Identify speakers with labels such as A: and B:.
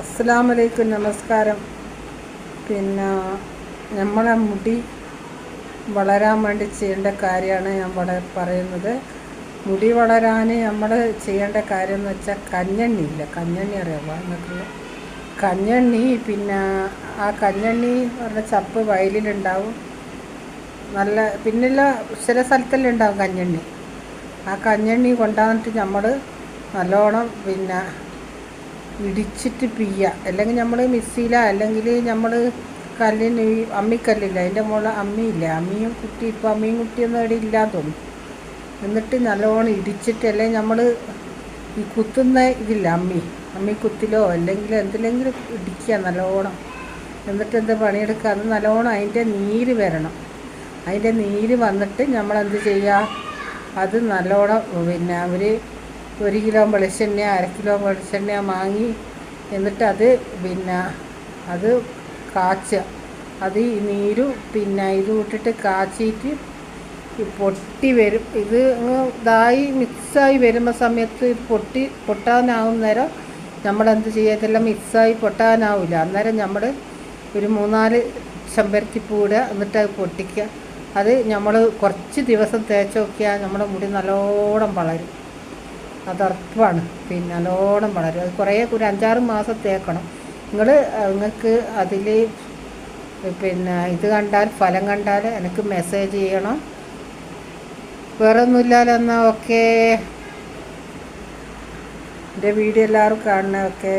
A: അസ്സലാമലൈക്കും നമസ്കാരം. പിന്നെ നമ്മളെ മുടി വളരാൻ വേണ്ടി ചെയ്യേണ്ട കാര്യമാണ് ഞാൻ പറയുന്നത്. മുടി വളരാൻ നമ്മൾ ചെയ്യേണ്ട കാര്യം എന്ന് വെച്ചാൽ കഞ്ഞെണ്ണി ഇല്ല കഞ്ഞെണ്ണി അറിയാമോ നിങ്ങൾക്ക് കഞ്ഞെണ്ണി പിന്നെ ആ കഞ്ഞെണ്ണി പറഞ്ഞ ചപ്പ് വയലിലുണ്ടാവും. നല്ല പിന്നെയുള്ള ചില സ്ഥലത്തെല്ലാം ഉണ്ടാവും കഞ്ഞെണ്ണി. ആ കഞ്ഞെണ്ണി കൊണ്ടുവന്നിട്ട് നമ്മൾ നല്ലോണം പിന്നെ ഇടിച്ചിട്ട് പിയ്യ. അല്ലെങ്കിൽ നമ്മൾ മിക്സിയില അല്ലെങ്കിൽ നമ്മൾ കല്ലിന് അമ്മിക്കല്ലില്ല. അതിന്റെ മുകളിൽ അമ്മിയില്ല. അമ്മിയും കുട്ടി ഇപ്പോൾ അമ്മിയും കുട്ടിയൊന്നും അവിടെ ഇല്ലാന്ന് തോന്നും എന്നിട്ട് നല്ലോണം ഇടിച്ചിട്ട് അല്ലെങ്കിൽ നമ്മൾ ഈ കുത്തുന്ന ഇതില്ല അമ്മി. അമ്മി കുത്തിലോ അല്ലെങ്കിൽ എന്തിലെങ്കിലും ഇടിക്കുക നല്ലോണം. എന്നിട്ട് എന്താ പണിയെടുക്കുക? അത് നല്ലോണം അതിന്റെ നീര് വരണം. അതിന്റെ നീര് വന്നിട്ട് നമ്മളെന്ത് ചെയ്യുക? അത് നല്ലോണം പിന്നെ ഒരു ഒരു കിലോ വെളിച്ചെണ്ണ അര കിലോ വെളിച്ചെണ്ണ വാങ്ങി എന്നിട്ട് അത് പിന്നെ അത് കാച്ചുക അത് ഈ നീരും പിന്നെ ഇത് ഇട്ടിട്ട് കാച്ചിയിട്ട് പൊട്ടി വരും. ഇത് ഇതായി മിക്സായി വരുമ്പോൾ സമയത്ത് പൊട്ടി പൊട്ടാനാവും നേരം നമ്മളെന്ത് ചെയ്യുക ഇതെല്ലാം മിക്സായി പൊട്ടാനാവില്ല. അന്നേരം നമ്മൾ ഒരു മൂന്നാൽ ചെമ്പരത്തിപ്പൂ ഇടുക എന്നിട്ട് അത് പൊട്ടിക്കുക. അത് നമ്മൾ കുറച്ച് ദിവസം തേച്ച് നോക്കിയാൽ നമ്മുടെ മുടി നല്ലോണം വളരും. അത് ഉറപ്പാണ് പിന്നെ നല്ലോണം വളരും. അത് കുറേ ഒരു അഞ്ചാറ് മാസം തേക്കണം. നിങ്ങൾ നിങ്ങൾക്ക് അതിൽ പിന്നെ ഇത് കണ്ടാൽ ഫലം കണ്ടാൽ എനിക്ക് മെസ്സേജ് ചെയ്യണം. വേറെ ഒന്നുമില്ലാലെന്നാൽ ഓക്കേ എന്റെ വീഡിയോ എല്ലാവരും കാണണേ ഓക്കേ